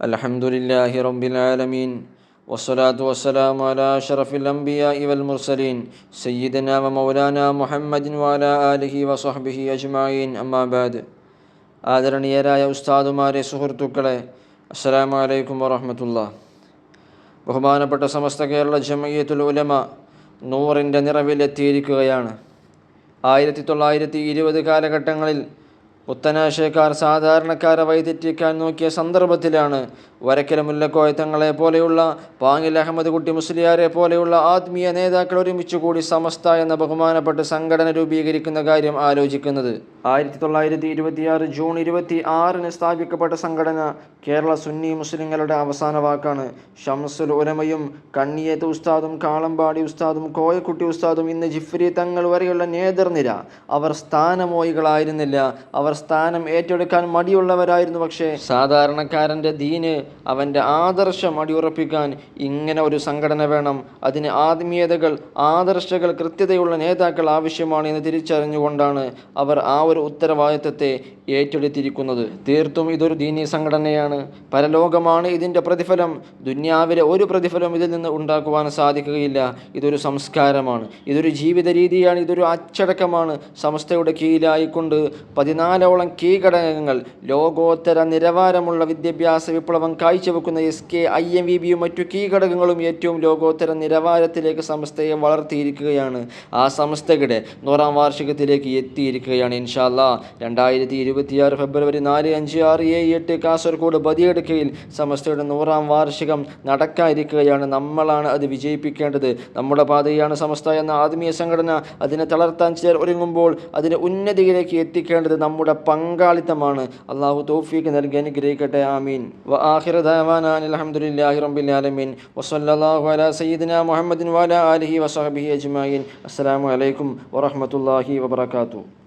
الحمد لله رب العالمين والصلاة والسلام على أشرف الأنبياء والمرسلين سيدنا ومولانا محمد وعلى آله وصحبه أجمعين أما بعد ആദരണീയരായ ഉസ്താദുമാരെ സുഹൃത്തുക്കളെ അസ്സലാമു അലൈക്കും വറഹമത്തുള്ള ബഹുമാനപ്പെട്ട സമസ്ത കേരള ജമയ്യത്തുൽ ഉലമ നൂറിൻ്റെ നിറവിലെത്തിയിരിക്കുകയാണ് ആയിരത്തി തൊള്ളായിരത്തി ഇരുപത് കാലഘട്ടങ്ങളിൽ പുത്തനാശയക്കാർ സാധാരണക്കാരെ വഴിതെറ്റിക്കാൻ നോക്കിയ സന്ദർഭത്തിലാണ് വരക്കല മുല്ലക്കോയ തങ്ങളെ പോലെയുള്ള പാങ്ങിൽ അഹമ്മദ് കുട്ടി മുസ്ലിയാരെ പോലെയുള്ള ആത്മീയ നേതാക്കൾ ഒരുമിച്ച് കൂടി സമസ്ത എന്ന ബഹുമാനപ്പെട്ട സംഘടന രൂപീകരിക്കുന്ന കാര്യം ആലോചിക്കുന്നത്. ആയിരത്തി തൊള്ളായിരത്തി ഇരുപത്തിയാറ് ജൂൺ ഇരുപത്തി ആറിന് സ്ഥാപിക്കപ്പെട്ട സംഘടന കേരള സുന്നി മുസ്ലിങ്ങളുടെ അവസാന വാക്കാണ്. ഷംസുൽ ഉലമയും കണ്ണിയേത്ത് ഉസ്താദും കാളമ്പാടി ഉസ്താദും കോയക്കുട്ടി ഉസ്താദും ഇന്ന് ജിഫ്രി തങ്ങൾ വരെയുള്ള നേതൃനിര. അവർ സ്ഥാനമോയികളായിരുന്നില്ല അവർ സ്ഥാനം ഏറ്റെടുക്കാൻ മടിയുള്ളവരായിരുന്നു പക്ഷേ സാധാരണക്കാരന്റെ ദീന് അവന്റെ ആദർശം അടിയുറപ്പിക്കാൻ ഇങ്ങനെ ഒരു സംഘടന വേണം. അതിന് ആത്മീയതകൾ ആദർശകൾ കൃത്യതയുള്ള നേതാക്കൾ ആവശ്യമാണ് എന്ന് തിരിച്ചറിഞ്ഞുകൊണ്ടാണ് അവർ ആ ഒരു ഉത്തരവാദിത്തത്തെ ഏറ്റെടുത്തിരിക്കുന്നത്. തീർത്തും ഇതൊരു ദീനീ സംഘടനയാണ്. പരലോകമാണ് ഇതിന്റെ പ്രതിഫലം. ദുന്യാവിലെ ഒരു പ്രതിഫലം ഇതിൽ നിന്ന് ഉണ്ടാക്കുവാൻ സാധിക്കുകയില്ല. ഇതൊരു സംസ്കാരമാണ്. ഇതൊരു ജീവിത രീതിയാണ് ഇതൊരു അച്ചടക്കമാണ്. സംസ്ഥയുടെ കീഴിലായിക്കൊണ്ട് പതിനാലോളം കീഘടകങ്ങൾ ലോകോത്തര നിലവാരമുള്ള വിദ്യാഭ്യാസ വിപ്ലവം കാഴ്ചവെക്കുന്ന S K I M V ബിയും മറ്റു കീ ഘടകങ്ങളും ഏറ്റവും ലോകോത്തര നിലവാരത്തിലേക്ക് സംസ്ഥയെ വളർത്തിയിരിക്കുകയാണ്. ആ സംസ്ഥയുടെ നൂറാം വാർഷികത്തിലേക്ക് എത്തിയിരിക്കുകയാണ് ഇൻഷാല്ല രണ്ടായിരത്തി ഇരുപത്തിയാറ് ഫെബ്രുവരി നാല് അഞ്ച് ആറ് ഏഴ് എട്ട് കാസർഗോഡ് ബദിയെടുക്കയിൽ സംസ്ഥയുടെ നൂറാം വാർഷികം നടക്കാതിരിക്കുകയാണ് നമ്മളാണ് അത് വിജയിപ്പിക്കേണ്ടത്. നമ്മുടെ പാതയാണ് സമസ്ത എന്ന ആത്മീയ സംഘടന. അതിനെ തളർത്താൻ ചേർ ഒരുങ്ങുമ്പോൾ അതിനെ ഉന്നതിയിലേക്ക് എത്തിക്കേണ്ടത് നമ്മുടെ പങ്കാളിത്തമാണ്. അള്ളാഹു തൗഫീഖ് നൽകി അനുഗ്രഹിക്കട്ടെ. ആമീൻ. വ ആഖിറ ദഅവാനാ അനിൽ റബ്ബിൽ ആലമീൻ. വസല്ലല്ലാഹു അലാ സയ്യിദിനാ മുഹമ്മദിൻ വാല ആലിഹി വസഹബിഹി അജ്മഈൻ. അസ്സലാമു അലൈക്കും വറഹ്മത്തുള്ളാഹി വബറകാതുഹു